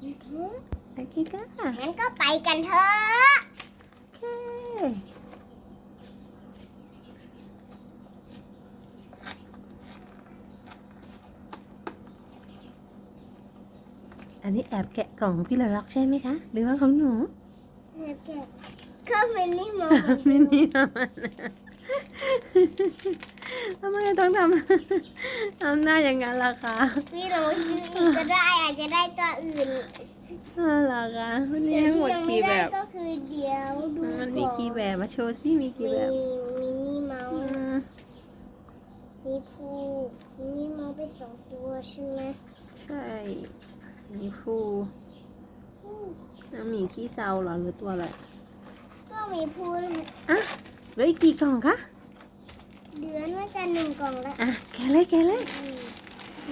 โอเคค่ะงั้นก็ไปกันเถอะโอเคอันนี้แอบแกะกล่องพี่ละล็อกใช่ไหมคะ หรือว่าของหนูก็มินนี่มอไม่นี่ทำมัน ทำไมต้องทำทำหน้าอย่างนั้นล่ะคะพี่ลองซื้ออีกก็ได้อาจจะได้ตัวอื่นน่ารักอะมันมีแต่ทั้งหมที่ดยังไม่กี่แบได้บก็คือเดี๋ยวดูมันมีกี่แบบมาโชว์สิมีกี่มีแบบมินนี่เมาอืส์มมีผู้มินนี่เมาส์ไปสองตัวใช่ไหมใช่มีฟูแล้วหมีขี้เซาเหรอหรือตัวอะไรก็มีผู้อะเหลืออีกกี่กล่องคะ เดือนว่าจะหนึ่งกล่องละอะแกะเลยแกะเลย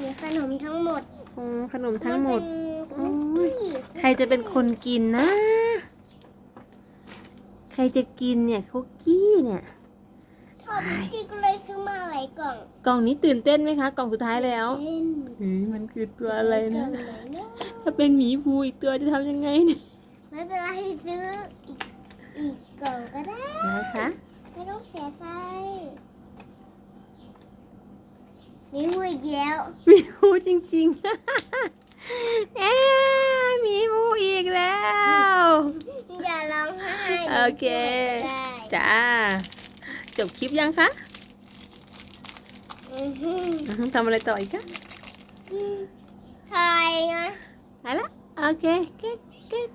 มีขนมทั้งหมดโอ้ขนมทั้งหมดนเป็นคุกกี้ใครจะเป็นคนกินนะ ใครจะกินเนี่ยคุกกี้เนี่ยชอบคุกกี้ก็เลยซื้อมาหลายกล่อง กล่องนี้ตื่นเต้นไหมคะ กล่องสุดท้ายแล้วเล่นเฮ้ยมันคือตัวอะไรนะกล่องไหนะ ถ้าเป็นหมีภูอีกตัวจะทำยังไงเนี่ย ไม่เป็นไรซื้ออีกอีกกล่องก็ได้ นะคะ ไม่ต้องเสียใจมีหู อีกแล้วหมีภูจริงๆเอ๊ะหมีภูอีกแล้ว อย่าร้องไห้โอเคได้จ้า จบคลิปยังคะอือหืออือฮึทำอะไรต่ออีกคะถ่ายไงไปละโอเคเก๊กเก๊ก